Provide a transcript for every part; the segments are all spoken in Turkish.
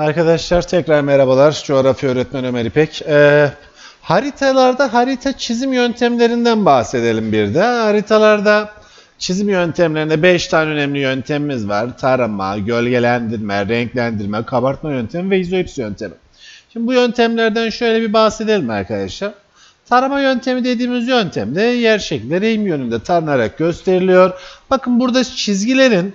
Arkadaşlar tekrar merhabalar. Coğrafya öğretmeni Ömer İpek. Ee, haritalarda harita çizim yöntemlerinden bahsedelim bir de. Haritalarda çizim yöntemlerinde 5 tane önemli yöntemimiz var. Tarama, gölgelendirme, renklendirme, kabartma yöntemi ve izoips yöntemi. Şimdi bu yöntemlerden şöyle bir bahsedelim arkadaşlar. Tarama yöntemi dediğimiz yöntemde yer şekilleri eğim yönünde taranarak gösteriliyor. Bakın burada çizgilerin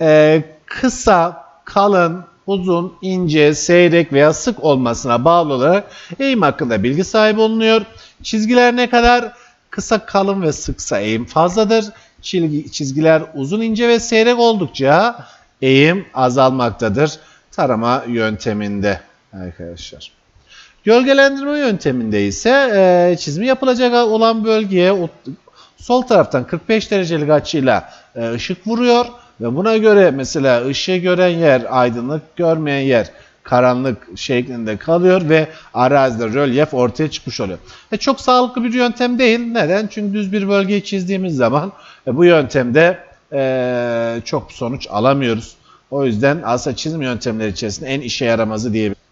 e, kısa, kalın, uzun, ince, seyrek veya sık olmasına bağlı olarak eğim hakkında bilgi sahibi olunuyor. Çizgiler ne kadar kısa, kalın ve sıksa eğim fazladır. Çizgi, çizgiler uzun, ince ve seyrek oldukça eğim azalmaktadır tarama yönteminde arkadaşlar. Gölgelendirme yönteminde ise e, çizimi yapılacak olan bölgeye sol taraftan 45 derecelik açıyla e, ışık vuruyor ve buna göre mesela ışığı gören yer aydınlık, görmeyen yer karanlık şeklinde kalıyor ve arazide rölyef ortaya çıkmış oluyor. E, çok sağlıklı bir yöntem değil. Neden? Çünkü düz bir bölgeyi çizdiğimiz zaman e, bu yöntemde e, çok sonuç alamıyoruz. O yüzden aslında çizim yöntemleri içerisinde en işe yaramazı diyebiliriz.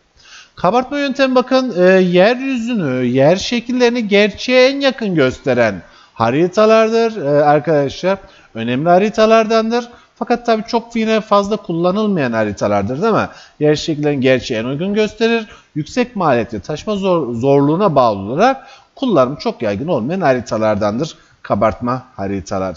Kabartma yöntemi bakın e, yeryüzünü, yer şekillerini gerçeğe en yakın gösteren haritalardır e, arkadaşlar. Önemli haritalardandır. Fakat tabii çok yine fazla kullanılmayan haritalardır değil mi? Yer şekillerini gerçeğe en uygun gösterir. Yüksek maliyetli taşıma zor, zorluğuna bağlı olarak kullanım çok yaygın olmayan haritalardandır kabartma haritalar.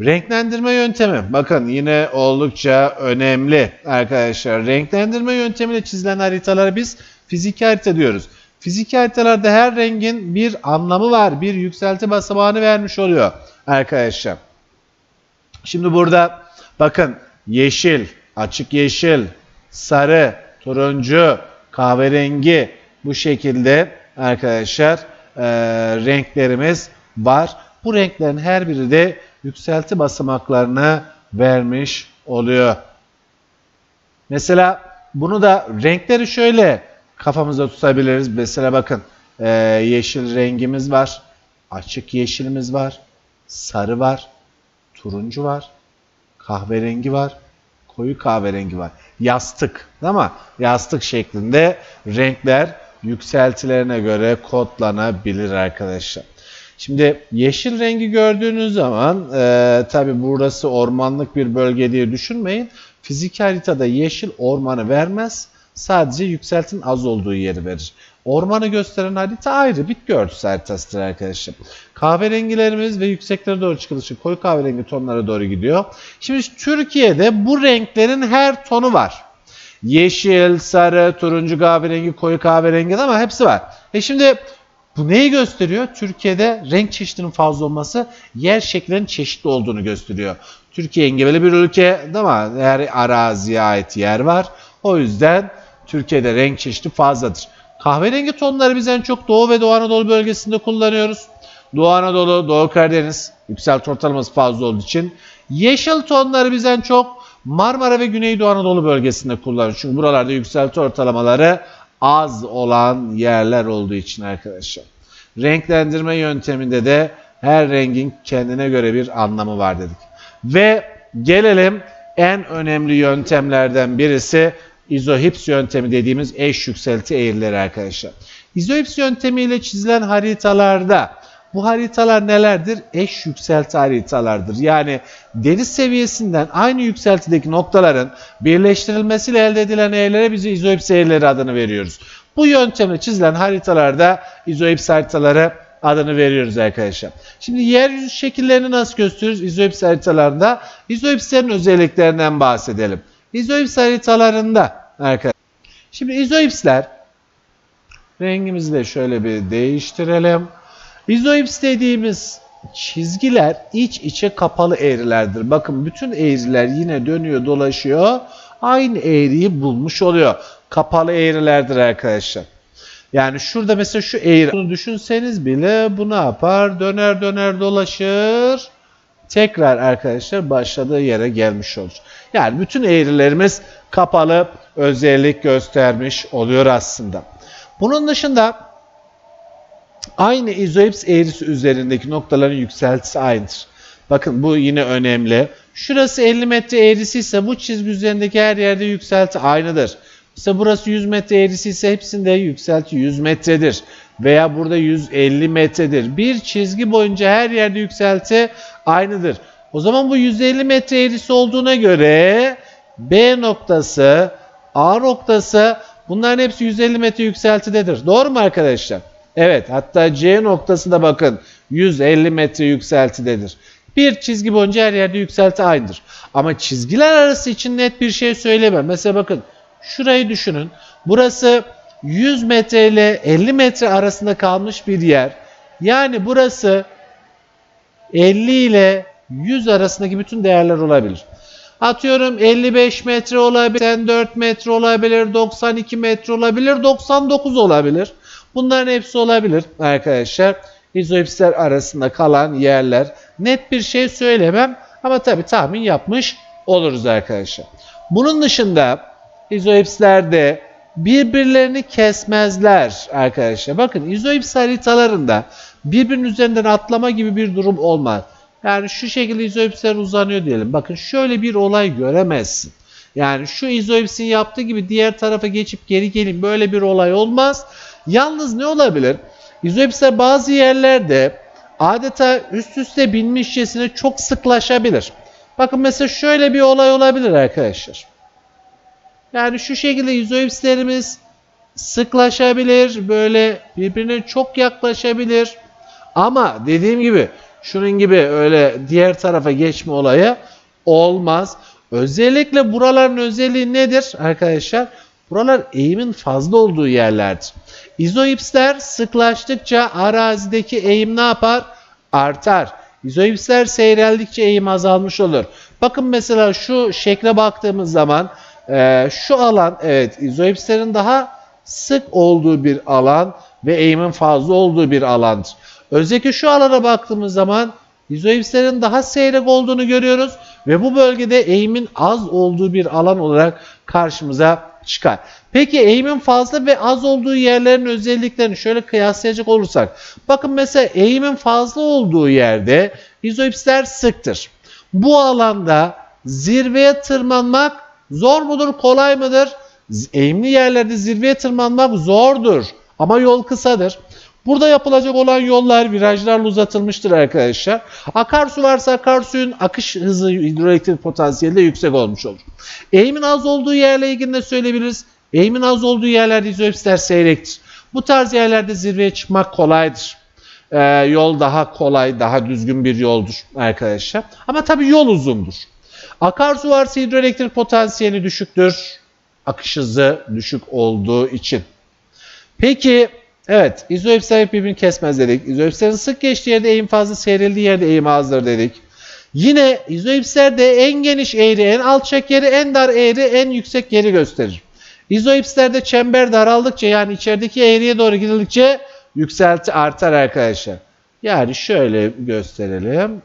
Renklendirme yöntemi. Bakın yine oldukça önemli arkadaşlar. Renklendirme yöntemiyle çizilen haritalara biz fiziki harita diyoruz. Fiziki haritalarda her rengin bir anlamı var. Bir yükselti basamağını vermiş oluyor arkadaşlar. Şimdi burada bakın yeşil, açık yeşil, sarı, turuncu, kahverengi bu şekilde arkadaşlar e, renklerimiz var. Bu renklerin her biri de yükselti basamaklarını vermiş oluyor. Mesela bunu da renkleri şöyle kafamızda tutabiliriz. Mesela bakın e, yeşil rengimiz var, açık yeşilimiz var, sarı var, turuncu var, kahverengi var, koyu kahverengi var. Yastık mi? Yastık şeklinde renkler yükseltilerine göre kodlanabilir arkadaşlar. Şimdi yeşil rengi gördüğünüz zaman e, tabi burası ormanlık bir bölge diye düşünmeyin. Fizik haritada yeşil ormanı vermez. Sadece yükseltin az olduğu yeri verir. Ormanı gösteren harita ayrı bitki örtüsü haritasıdır arkadaşlar. Kahverengilerimiz ve yükseklere doğru çıkılışı koyu kahverengi tonlara doğru gidiyor. Şimdi Türkiye'de bu renklerin her tonu var. Yeşil, sarı, turuncu kahverengi, koyu kahverengi ama hepsi var. E şimdi bu neyi gösteriyor? Türkiye'de renk çeşidinin fazla olması yer şekillerinin çeşitli olduğunu gösteriyor. Türkiye engebeli bir ülke mi? Her araziye ait yer var. O yüzden Türkiye'de renk çeşidi fazladır. Kahverengi tonları biz en çok Doğu ve Doğu Anadolu bölgesinde kullanıyoruz. Doğu Anadolu, Doğu Karadeniz yükselti ortalaması fazla olduğu için. Yeşil tonları biz en çok Marmara ve Güneydoğu Anadolu bölgesinde kullanıyoruz. Çünkü buralarda yükselti ortalamaları az olan yerler olduğu için arkadaşlar. Renklendirme yönteminde de her rengin kendine göre bir anlamı var dedik. Ve gelelim en önemli yöntemlerden birisi izohips yöntemi dediğimiz eş yükselti eğrileri arkadaşlar. İzohips yöntemiyle çizilen haritalarda bu haritalar nelerdir? Eş yükselti haritalardır. Yani deniz seviyesinden aynı yükseltideki noktaların birleştirilmesiyle elde edilen eğrilere biz izohips eğrileri adını veriyoruz. Bu yöntemle çizilen haritalarda izohips haritaları adını veriyoruz arkadaşlar. Şimdi yeryüzü şekillerini nasıl gösteriyoruz izohips haritalarında? İzohipslerin özelliklerinden bahsedelim. İzohips haritalarında arkadaşlar. Şimdi izohipsler rengimizi de şöyle bir değiştirelim. İzoips dediğimiz çizgiler iç içe kapalı eğrilerdir. Bakın bütün eğriler yine dönüyor dolaşıyor. Aynı eğriyi bulmuş oluyor. Kapalı eğrilerdir arkadaşlar. Yani şurada mesela şu eğri bunu düşünseniz bile bu ne yapar? Döner döner dolaşır. Tekrar arkadaşlar başladığı yere gelmiş olur. Yani bütün eğrilerimiz kapalı özellik göstermiş oluyor aslında. Bunun dışında Aynı izoips eğrisi üzerindeki noktaların yükseltisi aynıdır. Bakın bu yine önemli. Şurası 50 metre eğrisi ise bu çizgi üzerindeki her yerde yükselti aynıdır. Mesela burası 100 metre eğrisi ise hepsinde yükselti 100 metredir. Veya burada 150 metredir. Bir çizgi boyunca her yerde yükselti aynıdır. O zaman bu 150 metre eğrisi olduğuna göre B noktası, A noktası bunların hepsi 150 metre yükseltidedir. Doğru mu arkadaşlar? Evet hatta C noktası da bakın 150 metre yükseltidedir. Bir çizgi boyunca her yerde yükselti aynıdır. Ama çizgiler arası için net bir şey söylemem. Mesela bakın şurayı düşünün. Burası 100 metre ile 50 metre arasında kalmış bir yer. Yani burası 50 ile 100 arasındaki bütün değerler olabilir. Atıyorum 55 metre olabilir, 84 metre olabilir, 92 metre olabilir, 99 olabilir. Bunların hepsi olabilir arkadaşlar. İzoipsler arasında kalan yerler. Net bir şey söylemem ama tabii tahmin yapmış oluruz arkadaşlar. Bunun dışında izoipslerde birbirlerini kesmezler arkadaşlar. Bakın izoips haritalarında birbirinin üzerinden atlama gibi bir durum olmaz. Yani şu şekilde izoipsler uzanıyor diyelim. Bakın şöyle bir olay göremezsin. Yani şu izoipsin yaptığı gibi diğer tarafa geçip geri gelin böyle bir olay olmaz. Yalnız ne olabilir? İzoipsler bazı yerlerde adeta üst üste binmişçesine çok sıklaşabilir. Bakın mesela şöyle bir olay olabilir arkadaşlar. Yani şu şekilde izoipslerimiz sıklaşabilir, böyle birbirine çok yaklaşabilir. Ama dediğim gibi şunun gibi öyle diğer tarafa geçme olayı olmaz. Özellikle buraların özelliği nedir arkadaşlar? Buralar eğimin fazla olduğu yerlerdir. İzoipsler sıklaştıkça arazideki eğim ne yapar? Artar. İzoipsler seyreldikçe eğim azalmış olur. Bakın mesela şu şekle baktığımız zaman e, şu alan evet izoipslerin daha sık olduğu bir alan ve eğimin fazla olduğu bir alandır. Özellikle şu alana baktığımız zaman izoipslerin daha seyrek olduğunu görüyoruz ve bu bölgede eğimin az olduğu bir alan olarak karşımıza çıkar. Peki eğimin fazla ve az olduğu yerlerin özelliklerini şöyle kıyaslayacak olursak. Bakın mesela eğimin fazla olduğu yerde izoipsler sıktır. Bu alanda zirveye tırmanmak zor mudur, kolay mıdır? Eğimli yerlerde zirveye tırmanmak zordur ama yol kısadır. Burada yapılacak olan yollar virajlarla uzatılmıştır arkadaşlar. Akarsu varsa akarsuyun akış hızı hidroelektrik potansiyeli de yüksek olmuş olur. Eğimin az olduğu yerle ilgili ne söyleyebiliriz? Eğimin az olduğu yerlerde izoipsler seyrektir. Bu tarz yerlerde zirveye çıkmak kolaydır. Ee, yol daha kolay, daha düzgün bir yoldur arkadaşlar. Ama tabii yol uzundur. Akarsu varsa hidroelektrik potansiyeli düşüktür. Akış hızı düşük olduğu için. Peki Evet, izoipsler birbirini kesmez dedik. İzoipslerin sık geçtiği yerde eğim fazla, seyrildiği yerde eğim azdır dedik. Yine izoipslerde en geniş eğri, en alçak yeri, en dar eğri, en yüksek yeri gösterir. İzoipslerde çember daraldıkça yani içerideki eğriye doğru gidildikçe yükselti artar arkadaşlar. Yani şöyle gösterelim.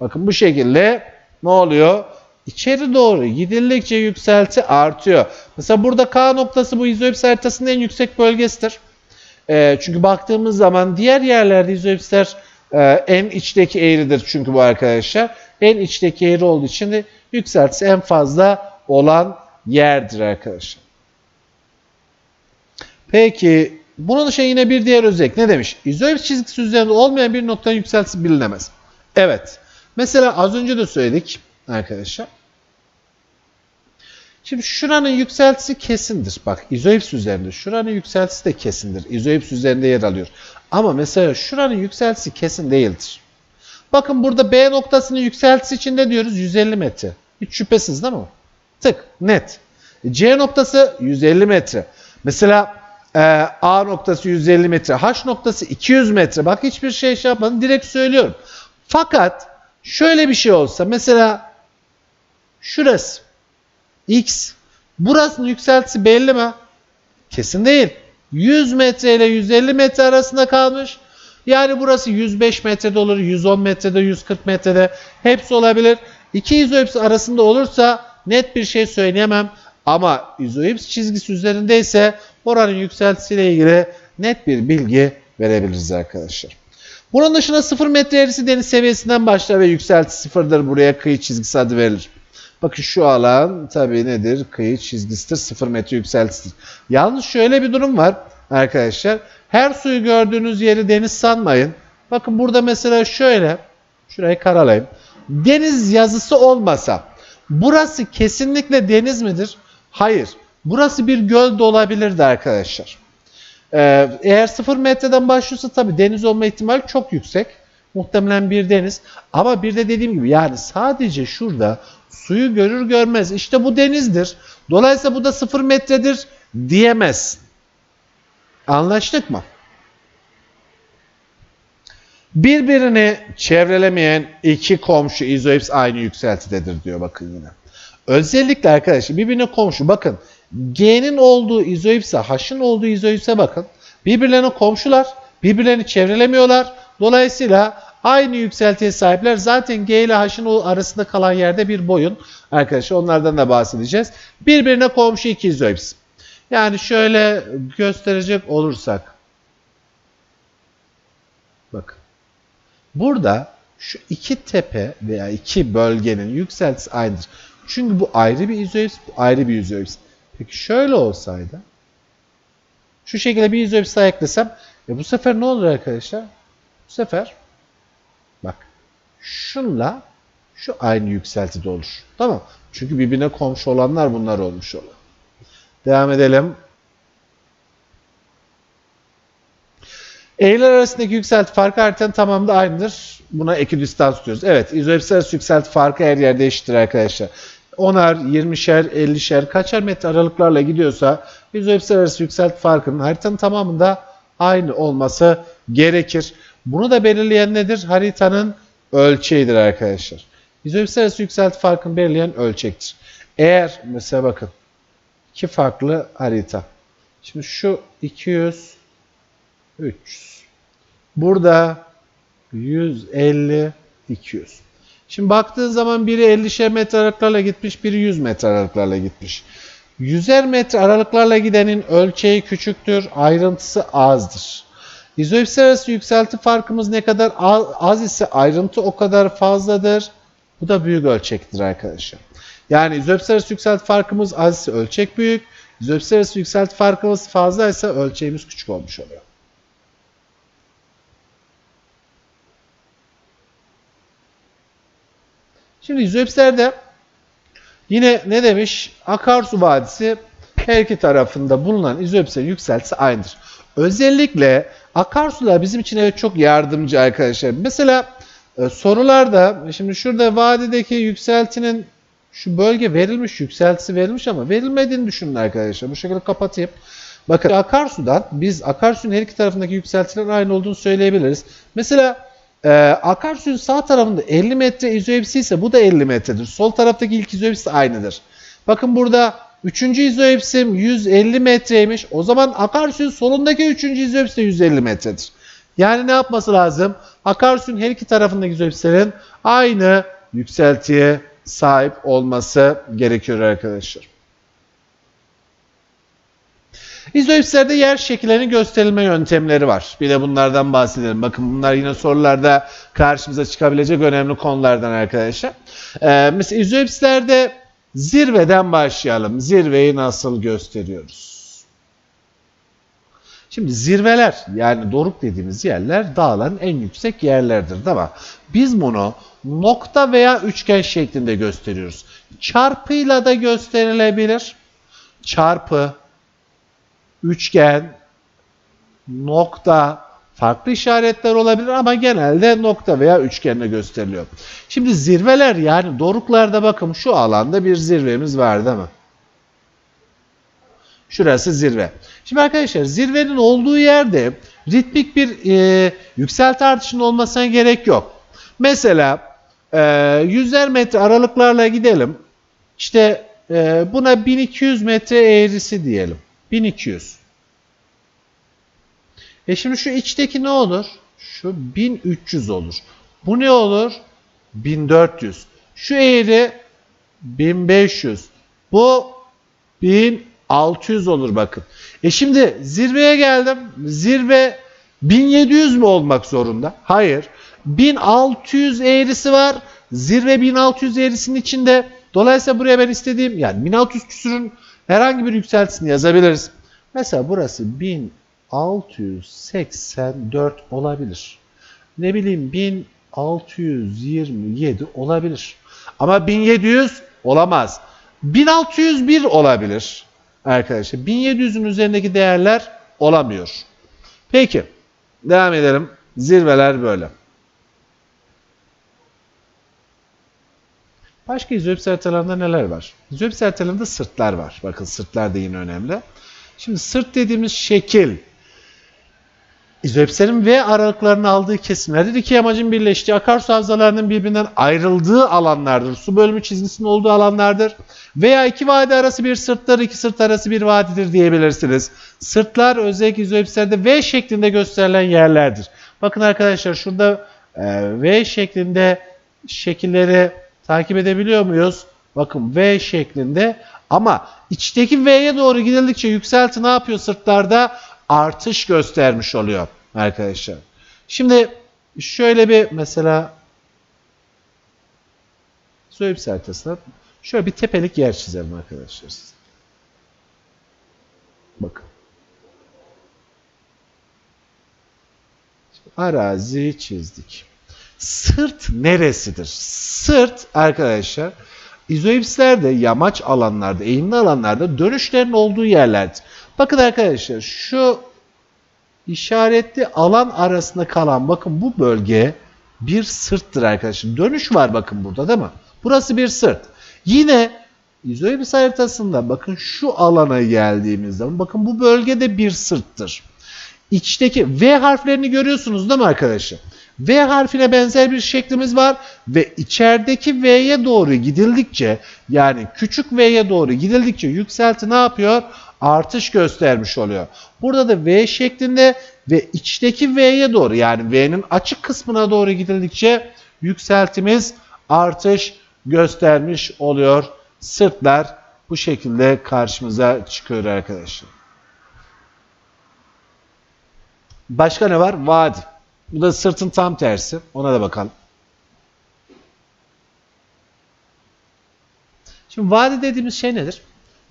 Bakın bu şekilde ne oluyor? İçeri doğru gidildikçe yükselti artıyor. Mesela burada K noktası bu izoips haritasının en yüksek bölgesidir. E, çünkü baktığımız zaman diğer yerlerde izoipsler e, en içteki eğridir çünkü bu arkadaşlar. En içteki eğri olduğu için de yükseltisi en fazla olan yerdir arkadaşlar. Peki bunun dışında yine bir diğer özellik ne demiş? İzoips çizgisi üzerinde olmayan bir noktanın yükseltisi bilinemez. Evet. Mesela az önce de söyledik arkadaşlar. Şimdi şuranın yükseltisi kesindir. Bak izoips üzerinde şuranın yükseltisi de kesindir. İzoips üzerinde yer alıyor. Ama mesela şuranın yükseltisi kesin değildir. Bakın burada B noktasının yükseltisi için ne diyoruz? 150 metre. Hiç şüphesiz değil mi? Tık net. C noktası 150 metre. Mesela e, A noktası 150 metre. H noktası 200 metre. Bak hiçbir şey şey yapmadım. Direkt söylüyorum. Fakat şöyle bir şey olsa mesela şurası X. Burasının yükseltisi belli mi? Kesin değil. 100 metre ile 150 metre arasında kalmış. Yani burası 105 metrede olur, 110 metrede, 140 metrede hepsi olabilir. İki izoips arasında olursa net bir şey söyleyemem. Ama izoips çizgisi üzerindeyse oranın yükseltisiyle ilgili net bir bilgi verebiliriz arkadaşlar. Bunun dışında 0 metre eğrisi deniz seviyesinden başlar ve yükselti sıfırdır. Buraya kıyı çizgisi adı verilir. Bakın şu alan tabii nedir? Kıyı çizgisidir. 0 metre yükseltisidir. Yalnız şöyle bir durum var arkadaşlar. Her suyu gördüğünüz yeri deniz sanmayın. Bakın burada mesela şöyle. Şurayı karalayayım. Deniz yazısı olmasa burası kesinlikle deniz midir? Hayır. Burası bir göl de olabilirdi arkadaşlar. Ee, eğer 0 metreden başlıyorsa tabii deniz olma ihtimali çok yüksek. Muhtemelen bir deniz. Ama bir de dediğim gibi yani sadece şurada suyu görür görmez işte bu denizdir. Dolayısıyla bu da 0 metredir diyemez. Anlaştık mı? Birbirini çevrelemeyen iki komşu izoips aynı yükseltidedir diyor bakın yine. Özellikle arkadaşlar birbirine komşu bakın G'nin olduğu izoipse H'ın olduğu izoipse bakın. Birbirlerine komşular, birbirlerini çevrelemiyorlar. Dolayısıyla aynı yükseltiye sahipler. Zaten G ile H'ın arasında kalan yerde bir boyun. Arkadaşlar onlardan da bahsedeceğiz. Birbirine komşu iki izoips. Yani şöyle gösterecek olursak. Bakın. Burada şu iki tepe veya iki bölgenin yükseltisi aynıdır. Çünkü bu ayrı bir izoips, bu ayrı bir izoips. Peki şöyle olsaydı şu şekilde bir izoips daha eklesem e bu sefer ne olur arkadaşlar? Bu sefer şunla şu aynı yükseltide olur. Tamam Çünkü birbirine komşu olanlar bunlar olmuş olur. Devam edelim. Eğriler arasındaki yükselti farkı haritanın tamamında aynıdır. Buna ekidistans diyoruz. Evet, izoips arası yükselti farkı her yerde eşittir arkadaşlar. 10'ar, 20'şer, 50'şer kaçar metre aralıklarla gidiyorsa izoips arası yükselti farkının haritanın tamamında aynı olması gerekir. Bunu da belirleyen nedir? Haritanın ölçeğidir arkadaşlar. İzoips arası yükselti farkını belirleyen ölçektir. Eğer mesela bakın iki farklı harita. Şimdi şu 200 300. Burada 150 200. Şimdi baktığın zaman biri 50'şer metre aralıklarla gitmiş, biri 100 metre aralıklarla gitmiş. 100'er metre aralıklarla gidenin ölçeği küçüktür, ayrıntısı azdır. İzoips arası yükselti farkımız ne kadar az ise ayrıntı o kadar fazladır. Bu da büyük ölçektir arkadaşlar. Yani izoips arası yükselti farkımız az ise ölçek büyük, izoips arası yükselti farkımız fazla ise ölçeğimiz küçük olmuş oluyor. Şimdi izoipslerde yine ne demiş? Akarsu vadisi her iki tarafında bulunan izoipslerin yükseltisi aynıdır. Özellikle akarsular bizim için evet çok yardımcı arkadaşlar. Mesela e, sorularda şimdi şurada vadideki yükseltinin şu bölge verilmiş, yükseltisi verilmiş ama verilmediğini düşünün arkadaşlar. Bu şekilde kapatayım. Bakın akarsudan biz akarsuyun her iki tarafındaki yükseltilerin aynı olduğunu söyleyebiliriz. Mesela e, akarsuyun sağ tarafında 50 metre izoepsi ise bu da 50 metredir. Sol taraftaki ilk izoepsi aynıdır. Bakın burada 3. izoepsim 150 metreymiş. O zaman akarsuyun solundaki 3. izoepsi de 150 metredir. Yani ne yapması lazım? Akarsuyun her iki tarafındaki izoepslerin aynı yükseltiye sahip olması gerekiyor arkadaşlar. İzoipslerde yer şekillerinin gösterilme yöntemleri var. Bir de bunlardan bahsedelim. Bakın bunlar yine sorularda karşımıza çıkabilecek önemli konulardan arkadaşlar. Ee, mesela izoipslerde zirveden başlayalım. Zirveyi nasıl gösteriyoruz? Şimdi zirveler yani doruk dediğimiz yerler dağların en yüksek yerlerdir değil mi? Biz bunu nokta veya üçgen şeklinde gösteriyoruz. Çarpıyla da gösterilebilir. Çarpı üçgen, nokta, farklı işaretler olabilir ama genelde nokta veya üçgenle gösteriliyor. Şimdi zirveler yani doruklarda bakın şu alanda bir zirvemiz var değil mi? Şurası zirve. Şimdi arkadaşlar zirvenin olduğu yerde ritmik bir e, yükselti artışının olmasına gerek yok. Mesela e, yüzer metre aralıklarla gidelim. İşte e, buna 1200 metre eğrisi diyelim. 1200. E şimdi şu içteki ne olur? Şu 1300 olur. Bu ne olur? 1400. Şu eğri 1500. Bu 1600 olur bakın. E şimdi zirveye geldim. Zirve 1700 mü olmak zorunda? Hayır. 1600 eğrisi var. Zirve 1600 eğrisinin içinde Dolayısıyla buraya ben istediğim yani 1600 küsürün herhangi bir yükseltisini yazabiliriz. Mesela burası 1684 olabilir. Ne bileyim 1627 olabilir. Ama 1700 olamaz. 1601 olabilir arkadaşlar. 1700'ün üzerindeki değerler olamıyor. Peki. Devam edelim. Zirveler böyle. Başka izopsis haritalarında neler var? İzopsis haritalarında sırtlar var. Bakın sırtlar da yine önemli. Şimdi sırt dediğimiz şekil İzopslerin V aralıklarını aldığı kesimlerdir. İki yamacın birleştiği akarsu havzalarının birbirinden ayrıldığı alanlardır. Su bölümü çizgisinin olduğu alanlardır. Veya iki vadi arası bir sırttır, iki sırt arası bir vadidir diyebilirsiniz. Sırtlar özellikle izopslerde V şeklinde gösterilen yerlerdir. Bakın arkadaşlar şurada e, V şeklinde şekilleri takip edebiliyor muyuz? Bakın V şeklinde ama içteki V'ye doğru gidildikçe yükselti ne yapıyor sırtlarda? Artış göstermiş oluyor arkadaşlar. Şimdi şöyle bir mesela Zoeps haritasına şöyle bir tepelik yer çizelim arkadaşlar. Bakın. Arazi çizdik. Sırt neresidir? Sırt arkadaşlar izoipslerde yamaç alanlarda, eğimli alanlarda dönüşlerin olduğu yerlerdir. Bakın arkadaşlar şu işaretli alan arasında kalan bakın bu bölge bir sırttır arkadaşlar. Dönüş var bakın burada değil mi? Burası bir sırt. Yine izoipis haritasında bakın şu alana geldiğimiz zaman bakın bu bölgede bir sırttır. İçteki V harflerini görüyorsunuz değil mi arkadaşlar? V harfine benzer bir şeklimiz var ve içerideki V'ye doğru gidildikçe yani küçük V'ye doğru gidildikçe yükselti ne yapıyor? Artış göstermiş oluyor. Burada da V şeklinde ve içteki V'ye doğru yani V'nin açık kısmına doğru gidildikçe yükseltimiz artış göstermiş oluyor. Sırtlar bu şekilde karşımıza çıkıyor arkadaşlar. Başka ne var? Vadi. Bu da sırtın tam tersi. Ona da bakalım. Şimdi vadi dediğimiz şey nedir?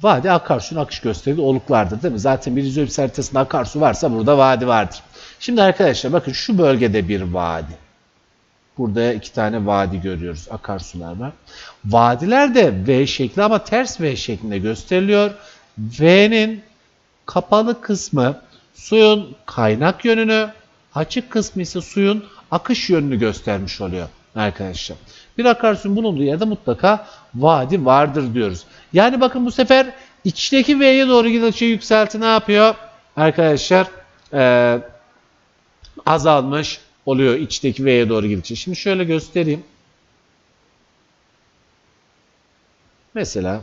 Vadi akarsuyun akış gösterdiği oluklardır değil mi? Zaten bir izopis haritasında akarsu varsa burada vadi vardır. Şimdi arkadaşlar bakın şu bölgede bir vadi. Burada iki tane vadi görüyoruz. Akarsular var. Vadiler de V şekli ama ters V şeklinde gösteriliyor. V'nin kapalı kısmı suyun kaynak yönünü, açık kısmı ise suyun akış yönünü göstermiş oluyor arkadaşlar. Bir akarsuyun bulunduğu yerde mutlaka vadi vardır diyoruz. Yani bakın bu sefer içteki V'ye doğru gidildikçe yükselti ne yapıyor? Arkadaşlar ee, azalmış oluyor içteki V'ye doğru gidildikçe. Şimdi şöyle göstereyim. Mesela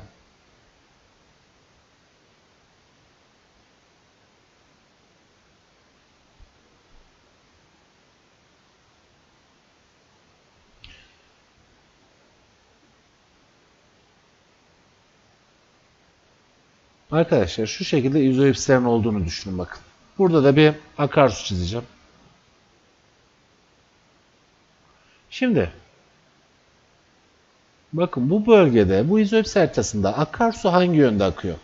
Arkadaşlar şu şekilde izoipslerin olduğunu düşünün bakın. Burada da bir akarsu çizeceğim. Şimdi bakın bu bölgede bu izoips haritasında akarsu hangi yönde akıyor?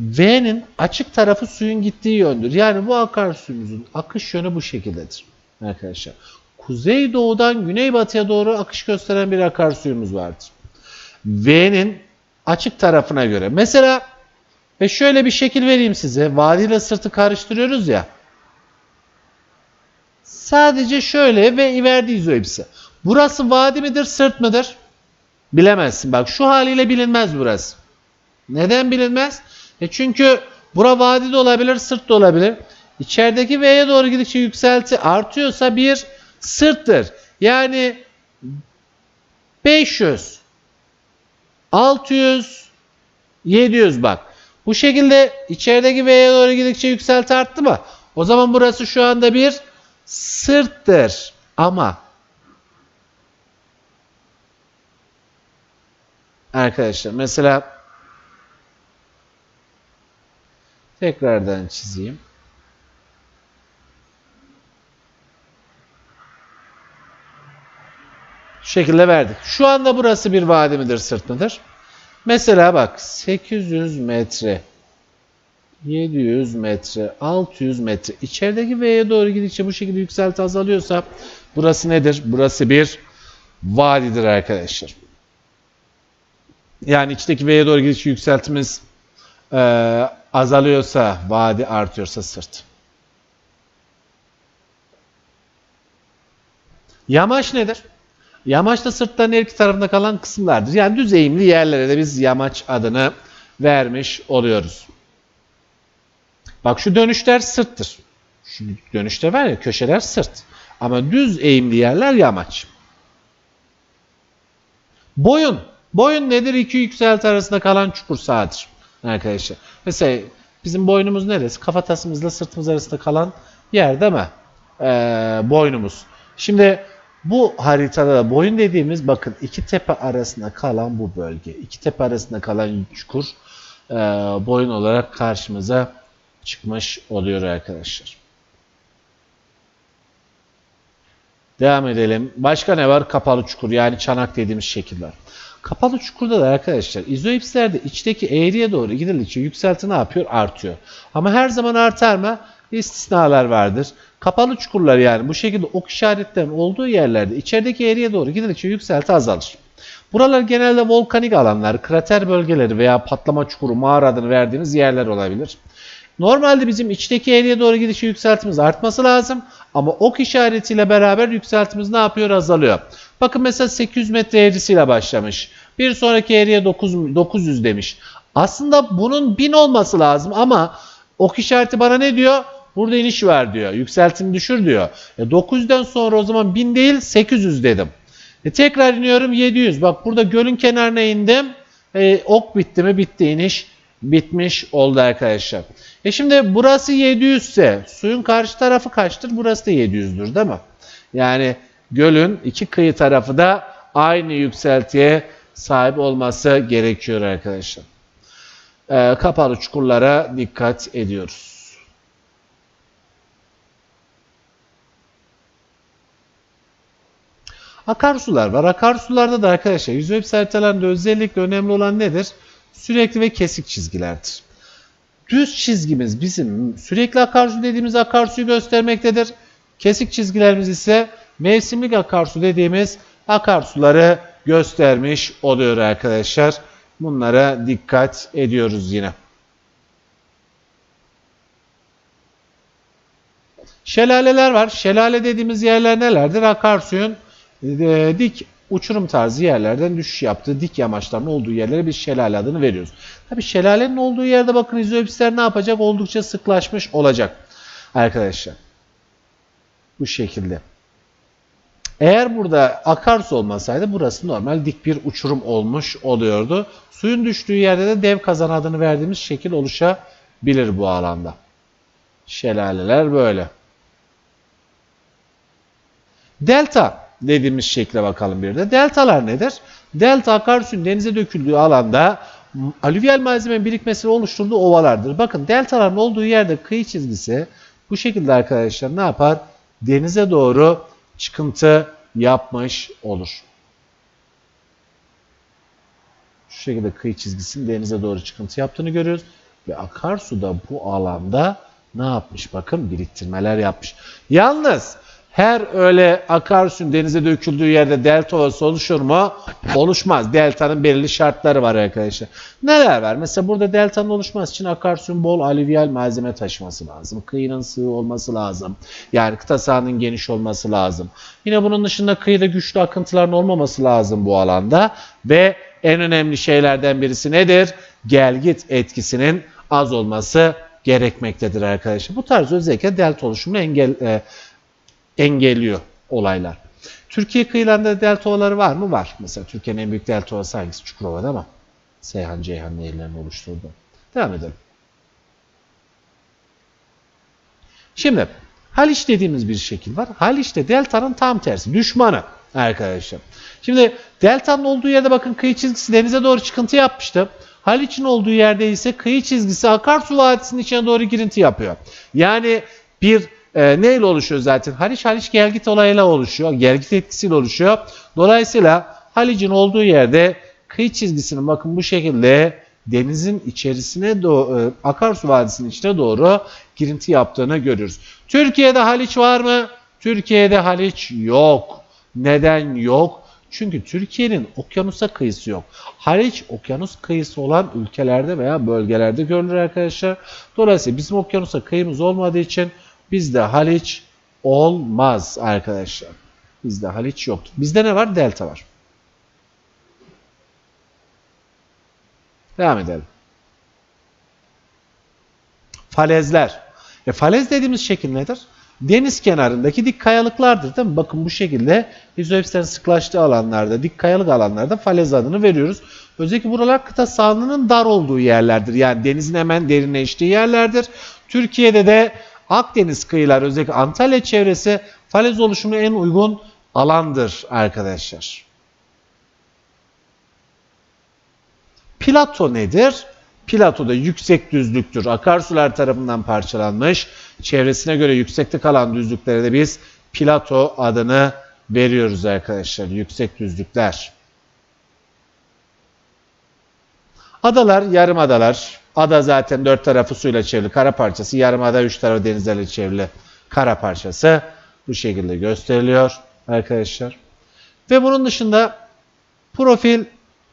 V'nin açık tarafı suyun gittiği yöndür. Yani bu akarsuyumuzun akış yönü bu şekildedir. Arkadaşlar. Kuzey doğudan güneybatıya doğru akış gösteren bir akarsuyumuz vardır. V'nin açık tarafına göre. Mesela ve şöyle bir şekil vereyim size. Vadi ile sırtı karıştırıyoruz ya. Sadece şöyle ve iverdi izoipsi. Burası vadi midir, sırt mıdır? Bilemezsin. Bak şu haliyle bilinmez burası. Neden bilinmez? E çünkü bura vadi de olabilir, sırt da olabilir. İçerideki V'ye doğru gidikçe yükselti artıyorsa bir sırttır. Yani 500, 600, 700 bak. Bu şekilde içerideki V'ye doğru gidikçe yükselti arttı mı? O zaman burası şu anda bir sırttır. Ama arkadaşlar mesela tekrardan çizeyim. Şu şekilde verdik. Şu anda burası bir vadi midir, sırt mıdır? Mesela bak 800 metre 700 metre, 600 metre. İçerideki V'ye doğru gidikçe bu şekilde yükselti azalıyorsa burası nedir? Burası bir vadidir arkadaşlar. Yani içteki V'ye doğru gidikçe yükseltimiz e, azalıyorsa, vadi artıyorsa sırt. Yamaç nedir? Yamaç da sırtların her iki tarafında kalan kısımlardır. Yani düz eğimli yerlere de biz yamaç adını vermiş oluyoruz. Bak şu dönüşler sırttır. Şu dönüşte var ya köşeler sırt. Ama düz eğimli yerler yamaç. Boyun. Boyun nedir? İki yükselti arasında kalan çukur sağdır. Arkadaşlar. Mesela bizim boynumuz neresi? Kafatasımızla sırtımız arasında kalan yer değil mi? Ee, boynumuz. Şimdi bu haritada da boyun dediğimiz bakın iki tepe arasında kalan bu bölge. İki tepe arasında kalan çukur e, boyun olarak karşımıza çıkmış oluyor arkadaşlar. Devam edelim. Başka ne var? Kapalı çukur yani çanak dediğimiz şekiller. Kapalı çukurda da arkadaşlar izoipslerde içteki eğriye doğru gidildikçe yükselti ne yapıyor? Artıyor. Ama her zaman artar mı? İstisnalar vardır. Kapalı çukurlar yani bu şekilde ok işaretlerinin olduğu yerlerde içerideki eğriye doğru gidildikçe yükselti azalır. Buralar genelde volkanik alanlar, krater bölgeleri veya patlama çukuru, mağara adını verdiğimiz yerler olabilir. Normalde bizim içteki eğriye doğru gidişi yükseltimiz artması lazım. Ama ok işaretiyle beraber yükseltimiz ne yapıyor? Azalıyor. Bakın mesela 800 metre eğrisiyle başlamış. Bir sonraki eğriye 9, 900 demiş. Aslında bunun 1000 olması lazım ama ok işareti bana ne diyor? Burada iniş var diyor. Yükseltimi düşür diyor. E 900'den sonra o zaman 1000 değil 800 dedim. E tekrar iniyorum 700. Bak burada gölün kenarına indim. E, ok bitti mi? Bitti iniş. Bitmiş oldu arkadaşlar. E şimdi burası 700 ise suyun karşı tarafı kaçtır? Burası da 700'dür değil mi? Yani gölün iki kıyı tarafı da aynı yükseltiye sahip olması gerekiyor arkadaşlar. E, kapalı çukurlara dikkat ediyoruz. Akarsular var. Akarsularda da arkadaşlar yüz web haritalarında özellikle önemli olan nedir? Sürekli ve kesik çizgilerdir. Düz çizgimiz bizim sürekli akarsu dediğimiz akarsuyu göstermektedir. Kesik çizgilerimiz ise mevsimlik akarsu dediğimiz akarsuları göstermiş oluyor arkadaşlar. Bunlara dikkat ediyoruz yine. Şelaleler var. Şelale dediğimiz yerler nelerdir? Akarsuyun e, dik uçurum tarzı yerlerden düşüş yaptığı dik yamaçların olduğu yerlere biz şelale adını veriyoruz. Tabi şelalenin olduğu yerde bakın izoipsler ne yapacak? Oldukça sıklaşmış olacak arkadaşlar. Bu şekilde. Eğer burada akarsu olmasaydı burası normal dik bir uçurum olmuş oluyordu. Suyun düştüğü yerde de dev kazan adını verdiğimiz şekil oluşabilir bu alanda. Şelaleler böyle. Delta dediğimiz şekle bakalım bir de. Deltalar nedir? Delta akarsuyun denize döküldüğü alanda alüvyal malzemenin birikmesini oluşturduğu ovalardır. Bakın deltaların olduğu yerde kıyı çizgisi bu şekilde arkadaşlar ne yapar? Denize doğru çıkıntı yapmış olur. Şu şekilde kıyı çizgisinin denize doğru çıkıntı yaptığını görüyoruz. Ve akarsu da bu alanda ne yapmış? Bakın biriktirmeler yapmış. Yalnız her öyle akarsuyun denize döküldüğü yerde delta ovası oluşur mu? Oluşmaz. Deltanın belirli şartları var arkadaşlar. Neler var? Mesela burada deltanın oluşması için akarsuyun bol alüvyal malzeme taşıması lazım. Kıyının sığ olması lazım. Yani kıta sahanın geniş olması lazım. Yine bunun dışında kıyıda güçlü akıntıların olmaması lazım bu alanda. Ve en önemli şeylerden birisi nedir? Gelgit etkisinin az olması gerekmektedir arkadaşlar. Bu tarz özellikle delta oluşumunu engel, e, engelliyor olaylar. Türkiye kıyılarında delta ovaları var mı? Var. Mesela Türkiye'nin en büyük delta ovası hangisi? Çukurova ama Seyhan Ceyhan nehirlerini oluşturdu. Devam edelim. Şimdi Haliç dediğimiz bir şekil var. Haliç de deltanın tam tersi. Düşmanı arkadaşlar. Şimdi deltanın olduğu yerde bakın kıyı çizgisi denize doğru çıkıntı yapmıştı. Haliç'in olduğu yerde ise kıyı çizgisi akarsu vadisinin içine doğru girinti yapıyor. Yani bir e, neyle oluşuyor zaten? Haliç Haliç gelgit olayıyla oluşuyor. Gelgit etkisiyle oluşuyor. Dolayısıyla Halic'in olduğu yerde kıyı çizgisinin bakın bu şekilde denizin içerisine doğru, akarsu vadisinin içine doğru girinti yaptığını görüyoruz. Türkiye'de Haliç var mı? Türkiye'de Haliç yok. Neden yok? Çünkü Türkiye'nin okyanusa kıyısı yok. Haliç okyanus kıyısı olan ülkelerde veya bölgelerde görülür arkadaşlar. Dolayısıyla bizim okyanusa kıyımız olmadığı için bizde Haliç olmaz arkadaşlar. Bizde Haliç yoktur. Bizde ne var? Delta var. Devam edelim. Falezler. E, falez dediğimiz şekil nedir? Deniz kenarındaki dik kayalıklardır değil mi? Bakın bu şekilde izoepslerin sıklaştığı alanlarda, dik kayalık alanlarda falez adını veriyoruz. Özellikle buralar kıta sahanlığının dar olduğu yerlerdir. Yani denizin hemen derinleştiği yerlerdir. Türkiye'de de Akdeniz kıyıları özellikle Antalya çevresi falez oluşumuna en uygun alandır arkadaşlar. Plato nedir? Plato da yüksek düzlüktür. Akarsular tarafından parçalanmış. Çevresine göre yüksekte kalan düzlüklere de biz plato adını veriyoruz arkadaşlar. Yüksek düzlükler. Adalar, yarım adalar. Ada zaten dört tarafı suyla çevrili kara parçası. Yarımada üç tarafı denizlerle çevrili kara parçası. Bu şekilde gösteriliyor arkadaşlar. Ve bunun dışında profil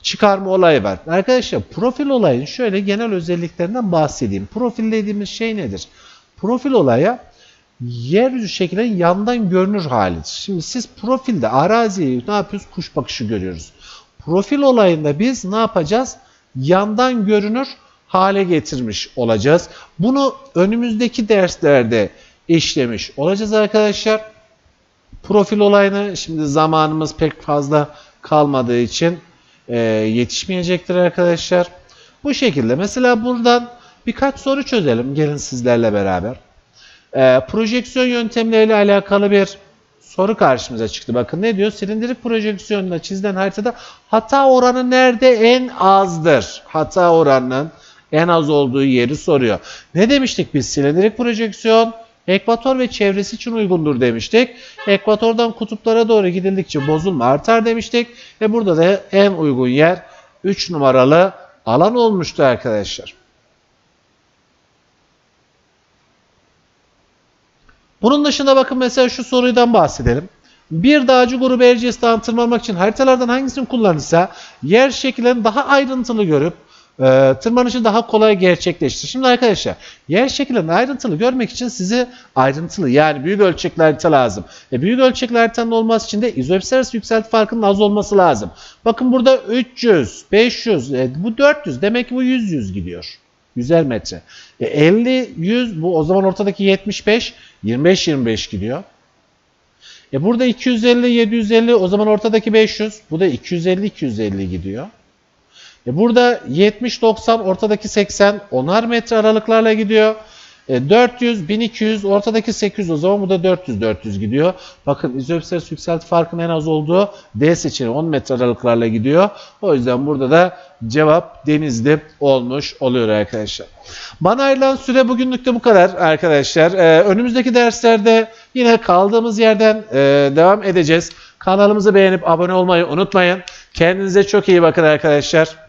çıkarma olayı var. Arkadaşlar profil olayın şöyle genel özelliklerinden bahsedeyim. Profil dediğimiz şey nedir? Profil olaya yeryüzü şeklinin yandan görünür halidir. Şimdi siz profilde araziyi ne yapıyoruz? Kuş bakışı görüyoruz. Profil olayında biz ne yapacağız? Yandan görünür hale getirmiş olacağız. Bunu önümüzdeki derslerde işlemiş olacağız arkadaşlar. Profil olayını şimdi zamanımız pek fazla kalmadığı için e, yetişmeyecektir arkadaşlar. Bu şekilde mesela buradan birkaç soru çözelim gelin sizlerle beraber. E, projeksiyon yöntemleriyle alakalı bir soru karşımıza çıktı. Bakın ne diyor? Silindirik projeksiyonla çizilen haritada hata oranı nerede en azdır? Hata oranının en az olduğu yeri soruyor. Ne demiştik biz? Silindirik projeksiyon ekvator ve çevresi için uygundur demiştik. Ekvatordan kutuplara doğru gidildikçe bozulma artar demiştik. Ve burada da en uygun yer 3 numaralı alan olmuştu arkadaşlar. Bunun dışında bakın mesela şu sorudan bahsedelim. Bir dağcı grubu Erciyes'ten tırmanmak için haritalardan hangisini kullanırsa yer şekillerini daha ayrıntılı görüp e, tırmanışı daha kolay gerçekleştirir. Şimdi arkadaşlar yer şekillerini ayrıntılı görmek için size ayrıntılı yani büyük ölçekli harita lazım. E, büyük ölçekli haritanın olması için de izoepsi yükselti farkının az olması lazım. Bakın burada 300, 500, e, bu 400 demek ki bu 100 100 gidiyor. 100'er metre. E, 50, 100 bu o zaman ortadaki 75, 25 25 gidiyor. E burada 250, 750 o zaman ortadaki 500. Bu da 250, 250 gidiyor. E burada 70, 90 ortadaki 80 onar metre aralıklarla gidiyor. E 400, 1200 ortadaki 800 o zaman bu da 400, 400 gidiyor. Bakın izoepsiler yükselti farkının en az olduğu D seçeneği 10 metre aralıklarla gidiyor. O yüzden burada da cevap Denizli olmuş oluyor arkadaşlar. Bana ayrılan süre bugünlük de bu kadar arkadaşlar. Ee, önümüzdeki derslerde yine kaldığımız yerden e, devam edeceğiz. Kanalımızı beğenip abone olmayı unutmayın. Kendinize çok iyi bakın arkadaşlar.